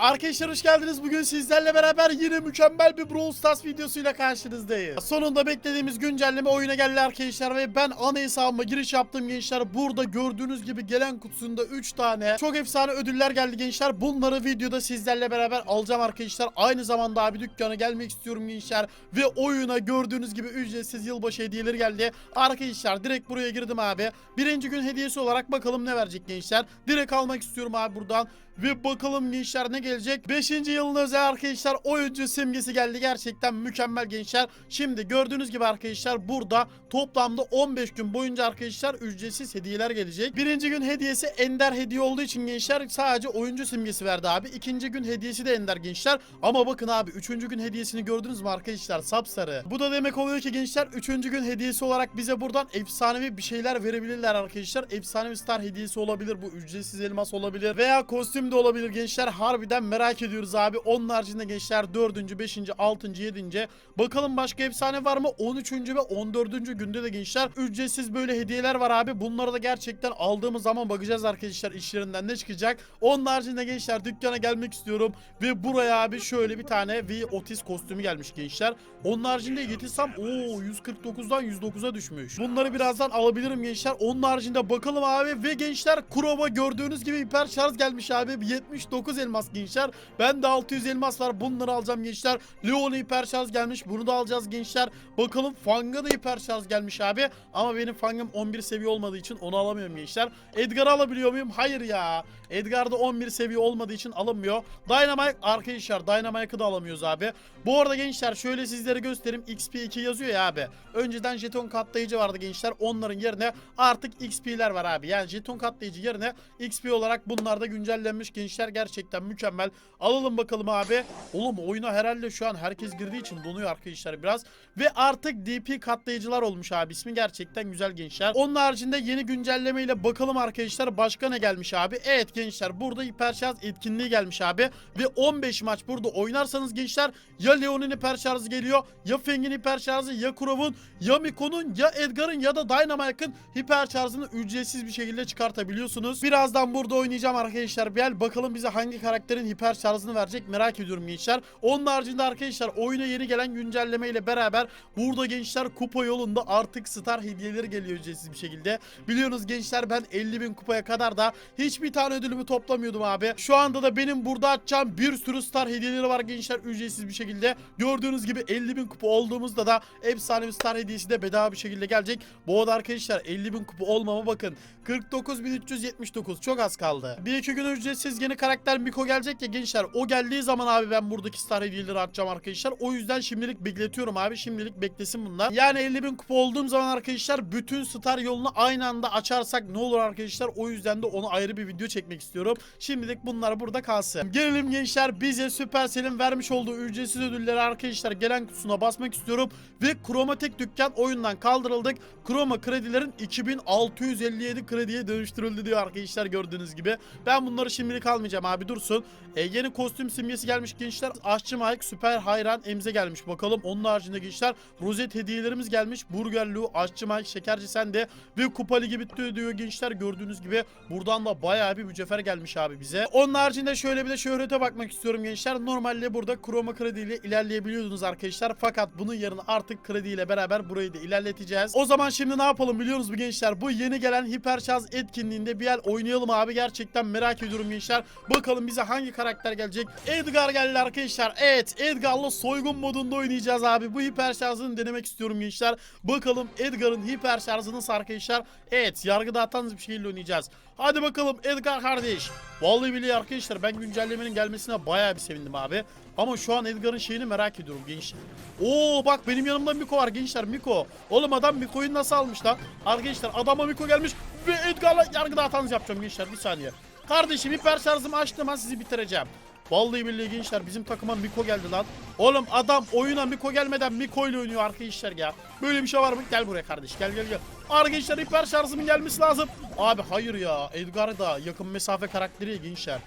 Arkadaşlar hoş geldiniz. Bugün sizlerle beraber yine mükemmel bir Brawl Stars videosuyla karşınızdayız. Sonunda beklediğimiz güncelleme oyuna geldi arkadaşlar ve ben ana hesabıma giriş yaptım gençler. Burada gördüğünüz gibi gelen kutusunda 3 tane çok efsane ödüller geldi gençler. Bunları videoda sizlerle beraber alacağım arkadaşlar. Aynı zamanda abi dükkana gelmek istiyorum gençler ve oyuna gördüğünüz gibi ücretsiz yılbaşı hediyeleri geldi. Arkadaşlar direkt buraya girdim abi. Birinci gün hediyesi olarak bakalım ne verecek gençler. Direkt almak istiyorum abi buradan. Ve bakalım gençler ne gelecek? 5. yılın özel arkadaşlar oyuncu simgesi geldi. Gerçekten mükemmel gençler. Şimdi gördüğünüz gibi arkadaşlar burada toplamda 15 gün boyunca arkadaşlar ücretsiz hediyeler gelecek. Birinci gün hediyesi ender hediye olduğu için gençler sadece oyuncu simgesi verdi abi. İkinci gün hediyesi de ender gençler. Ama bakın abi 3. gün hediyesini gördünüz mü arkadaşlar? Sapsarı. Bu da demek oluyor ki gençler 3. gün hediyesi olarak bize buradan efsanevi bir şeyler verebilirler arkadaşlar. Efsanevi star hediyesi olabilir bu ücretsiz elmas olabilir veya kostüm de olabilir gençler. Harbiden merak ediyoruz abi. Onun haricinde gençler 4. 5. 6. 7. Bakalım başka efsane var mı? 13. ve 14. günde de gençler ücretsiz böyle hediyeler var abi. Bunları da gerçekten aldığımız zaman bakacağız arkadaşlar işlerinden ne çıkacak. Onun haricinde gençler dükkana gelmek istiyorum ve buraya abi şöyle bir tane V Otis kostümü gelmiş gençler. Onun haricinde Yetisam o 149'dan 109'a düşmüş. Bunları birazdan alabilirim gençler. Onun haricinde bakalım abi ve gençler Kurova gördüğünüz gibi hiper şarj gelmiş abi. 79 elmas gençler. Ben de 600 elmas var. Bunları alacağım gençler. Leon'a hiper şarj gelmiş. Bunu da alacağız gençler. Bakalım Fang'a da hiper şarj gelmiş abi. Ama benim Fang'ım 11 seviye olmadığı için onu alamıyorum gençler. Edgar'ı alabiliyor muyum? Hayır ya. Edgar'da 11 seviye olmadığı için alınmıyor. Dynamite arkadaşlar Dynamite'ı da alamıyoruz abi. Bu arada gençler şöyle sizlere göstereyim. XP2 yazıyor ya abi. Önceden jeton katlayıcı vardı gençler. Onların yerine artık XP'ler var abi. Yani jeton katlayıcı yerine XP olarak bunlar da güncellenmiş gençler. Gerçekten mükemmel. Alalım bakalım abi. Oğlum oyuna herhalde şu an herkes girdiği için donuyor arkadaşlar biraz. Ve artık DP katlayıcılar olmuş abi. İsmi gerçekten güzel gençler. Onun haricinde yeni güncellemeyle bakalım arkadaşlar başka ne gelmiş abi. Evet gençler burada hiperşarj etkinliği gelmiş abi. Ve 15 maç burada oynarsanız gençler ya Leon'un hiperşarjı geliyor ya Feng'in hiperşarjı ya Kurov'un ya Miko'nun ya Edgar'ın ya da Dynamite'ın hiperşarjını ücretsiz bir şekilde çıkartabiliyorsunuz. Birazdan burada oynayacağım arkadaşlar. Bakalım bize hangi karakterin hiperşarjını verecek merak ediyorum gençler. Onun haricinde arkadaşlar oyuna yeni gelen güncelleme ile beraber burada gençler kupa yolunda artık star hediyeleri geliyor ücretsiz bir şekilde. Biliyorsunuz gençler ben 50 bin kupaya kadar da hiçbir tane ödülümü toplamıyordum abi. Şu anda da benim burada açacağım bir sürü star hediyeleri var gençler ücretsiz bir şekilde. Gördüğünüz gibi 50 bin kupa olduğumuzda da efsane bir star hediyesi de bedava bir şekilde gelecek. Bu arada arkadaşlar 50 bin kupa olmama bakın. 49.379 çok az kaldı. Bir iki gün ücretsiz yeni karakter Miko gelecek ya gençler. O geldiği zaman abi ben buradaki star hediyeleri atacağım arkadaşlar. O yüzden şimdilik bekletiyorum abi. Şimdilik beklesin bunlar. Yani 50 bin kupa olduğum zaman arkadaşlar bütün star yolunu aynı anda açarsak ne olur arkadaşlar. O yüzden de onu ayrı bir video çekmek istiyorum. Şimdilik bunlar burada kalsın. Gelelim gençler bize Supercell'in vermiş olduğu ücretsiz ödülleri arkadaşlar gelen kutusuna basmak istiyorum. Ve Kromatek dükkan oyundan kaldırıldık. Kroma kredilerin 2657 krediye dönüştürüldü diyor arkadaşlar gördüğünüz gibi. Ben bunları şimdilik almayacağım abi dursun. E, yeni kostüm simgesi gelmiş gençler. Aşçı Mike süper hayran emze gelmiş. Bakalım onun haricinde gençler rozet hediyelerimiz gelmiş. Burgerlu, Aşçı Mike, Şekerci sende ve kupa ligi bitti diyor gençler. Gördüğünüz gibi buradan da bayağı bir mücevher gelmiş abi bize. Onun haricinde şöyle bir de şöhrete bakmak istiyorum gençler. Normalde burada kroma krediyle ilerleyebiliyordunuz arkadaşlar. Fakat bunun yerine artık krediyle beraber burayı da ilerleteceğiz. O zaman şimdi ne yapalım biliyorsunuz mu gençler? Bu yeni gelen hiperşarj etkinliğinde bir el oynayalım abi. Gerçekten merak ediyorum gençler. Bakalım bize hangi karakter gelecek? Edgar geldi arkadaşlar. Evet Edgar'la soygun modunda oynayacağız abi. Bu hiperşarjını denemek istiyorum gençler. Bakalım Edgar'ın hiperşarjı nasıl arkadaşlar? Evet yargı dağıtan bir şekilde oynayacağız. Hadi bakalım Edgar kardeş. Vallahi billahi arkadaşlar ben güncellemenin gelmesine bayağı bir sevindim abi. Ama şu an Edgar'ın şeyini merak ediyorum gençler. Oo bak benim yanımda Miko var gençler Miko. Oğlum adam Miko'yu nasıl almış lan? Arkadaşlar adama Miko gelmiş ve Edgar'la yargı dağıtanız yapacağım gençler bir saniye. Kardeşim hiper şarjımı açtım ha sizi bitireceğim. Vallahi billahi gençler bizim takıma Miko geldi lan. Oğlum adam oyuna Miko gelmeden Miko ile oynuyor arkadaşlar ya. Böyle bir şey var mı? Gel buraya kardeş gel gel gel. Arkadaşlar hiper şarjımın gelmesi lazım. Abi hayır ya Edgar da yakın mesafe karakteri ya gençler.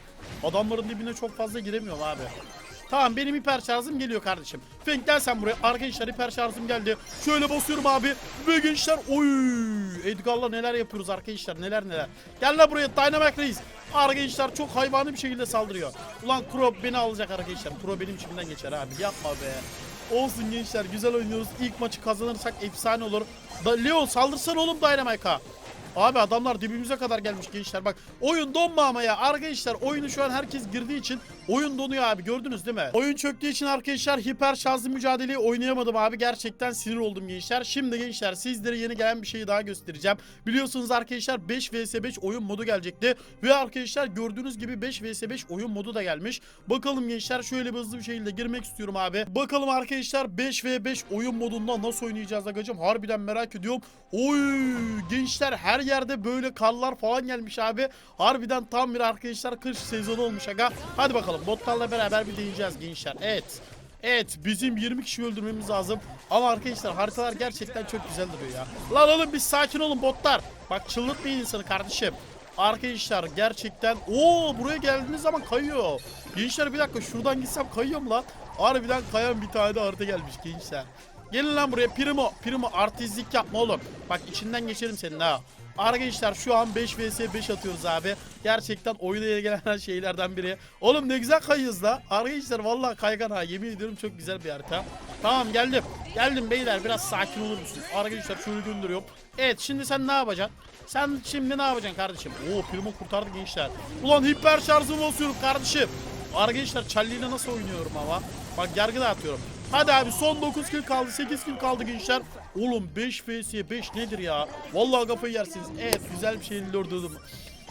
Adamların dibine çok fazla giremiyorum abi. Tamam benim hiper şarjım geliyor kardeşim. Fenk gel sen buraya. Arkadaşlar hiper şarjım geldi. Şöyle basıyorum abi. Ve gençler oy. Edgar'la neler yapıyoruz arkadaşlar neler neler. Gel la buraya Dynamite Reis. Arkadaşlar çok hayvani bir şekilde saldırıyor. Ulan Kuro beni alacak arkadaşlar. Kuro benim içimden geçer abi. Yapma be. Olsun gençler güzel oynuyoruz. İlk maçı kazanırsak efsane olur. Da Leo saldırsana oğlum Dynamite'a. Abi adamlar dibimize kadar gelmiş gençler bak. Oyun donma ama ya. Arkadaşlar oyunu şu an herkes girdiği için oyun donuyor abi gördünüz değil mi? Oyun çöktüğü için arkadaşlar hiper şarjlı mücadeleyi oynayamadım abi. Gerçekten sinir oldum gençler. Şimdi gençler sizlere yeni gelen bir şeyi daha göstereceğim. Biliyorsunuz arkadaşlar 5 vs 5 oyun modu gelecekti. Ve arkadaşlar gördüğünüz gibi 5 vs 5 oyun modu da gelmiş. Bakalım gençler şöyle hızlı bir şekilde girmek istiyorum abi. Bakalım arkadaşlar 5 v 5 oyun modunda nasıl oynayacağız agacım? Harbiden merak ediyorum. Oy gençler her yerde böyle karlar falan gelmiş abi. Harbiden tam bir arkadaşlar kış sezonu olmuş aga. Hadi bakalım botlarla beraber bir deneyeceğiz gençler. Evet. Evet bizim 20 kişi öldürmemiz lazım. Ama arkadaşlar haritalar gerçekten çok güzel duruyor ya. Lan oğlum bir sakin olun botlar. Bak çıldırtmayın insanı kardeşim. Arkadaşlar gerçekten Oo buraya geldiğiniz zaman kayıyor. Gençler bir dakika şuradan gitsem kayıyor mu lan? Harbiden kayan bir tane de harita gelmiş gençler. Gelin lan buraya Primo. Primo artistlik yapma oğlum. Bak içinden geçerim senin ha. Arkadaşlar şu an 5 vs 5 atıyoruz abi. Gerçekten oyuna gelen şeylerden biri. Oğlum ne güzel kayıyoruz la. Arkadaşlar vallahi kaygan ha. Yemin ediyorum çok güzel bir harita. Tamam geldim. Geldim beyler biraz sakin olur musun? Arkadaşlar şöyle gönderiyorum. Evet şimdi sen ne yapacaksın? Sen şimdi ne yapacaksın kardeşim? Oo Primo kurtardı gençler. Ulan hiper şarjımı basıyorum kardeşim. Arkadaşlar Charlie'yle nasıl oynuyorum ama. Bak yargı dağıtıyorum. Hadi abi son 9 kill kaldı 8 kill kaldı gençler. Oğlum 5 vs 5 nedir ya? Vallahi kafayı yersiniz. Evet güzel bir şekilde öldürdüm.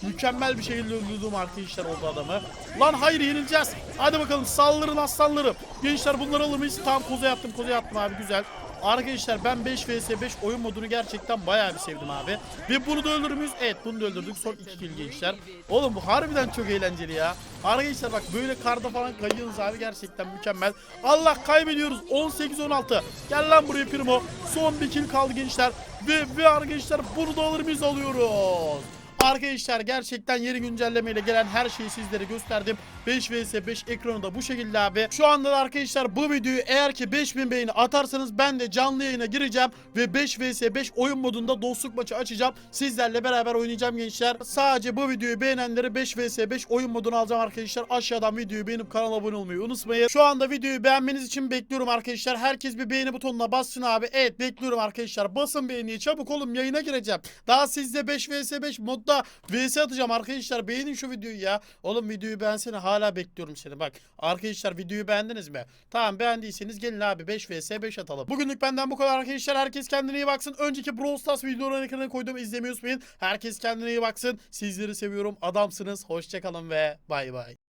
Mükemmel bir şekilde öldürdüm arkadaşlar oldu adamı. Lan hayır yenileceğiz. Hadi bakalım saldırın aslanlarım. Gençler bunları alır mıyız? Tamam koza yaptım koza yaptım abi güzel. Arkadaşlar ben 5 vs 5 oyun modunu gerçekten bayağı bir sevdim abi. Ve bunu da öldürür müyüz? Evet bunu da öldürdük. Son 2 kill gençler. Oğlum bu harbiden çok eğlenceli ya. Arkadaşlar bak böyle karda falan kayıyorsunuz abi gerçekten mükemmel. Allah kaybediyoruz. 18-16. Gel lan buraya Primo. Son bir kill kaldı gençler. Ve, ve arkadaşlar bunu da alır mıyız alıyoruz. Arkadaşlar gerçekten yeni güncellemeyle gelen her şeyi sizlere gösterdim. 5 vs 5 ekranı da bu şekilde abi. Şu anda da arkadaşlar bu videoyu eğer ki 5000 beğeni atarsanız ben de canlı yayına gireceğim ve 5 vs 5 oyun modunda dostluk maçı açacağım. Sizlerle beraber oynayacağım gençler. Sadece bu videoyu beğenenlere 5 vs 5 oyun modunu alacağım arkadaşlar. Aşağıdan videoyu beğenip kanala abone olmayı unutmayın. Şu anda videoyu beğenmeniz için bekliyorum arkadaşlar. Herkes bir beğeni butonuna bassın abi. Evet bekliyorum arkadaşlar. Basın beğeniyi çabuk olun yayına gireceğim. Daha sizde 5 vs 5 modda vs atacağım arkadaşlar. Beğenin şu videoyu ya. Oğlum videoyu beğensene hala bekliyorum seni. Bak arkadaşlar videoyu beğendiniz mi? Tamam beğendiyseniz gelin abi 5 vs 5 atalım. Bugünlük benden bu kadar arkadaşlar. Herkes kendine iyi baksın. Önceki Brawl Stars videolarını ekrana koydum. izlemeyi unutmayın. Herkes kendine iyi baksın. Sizleri seviyorum. Adamsınız. Hoşçakalın ve bay bay.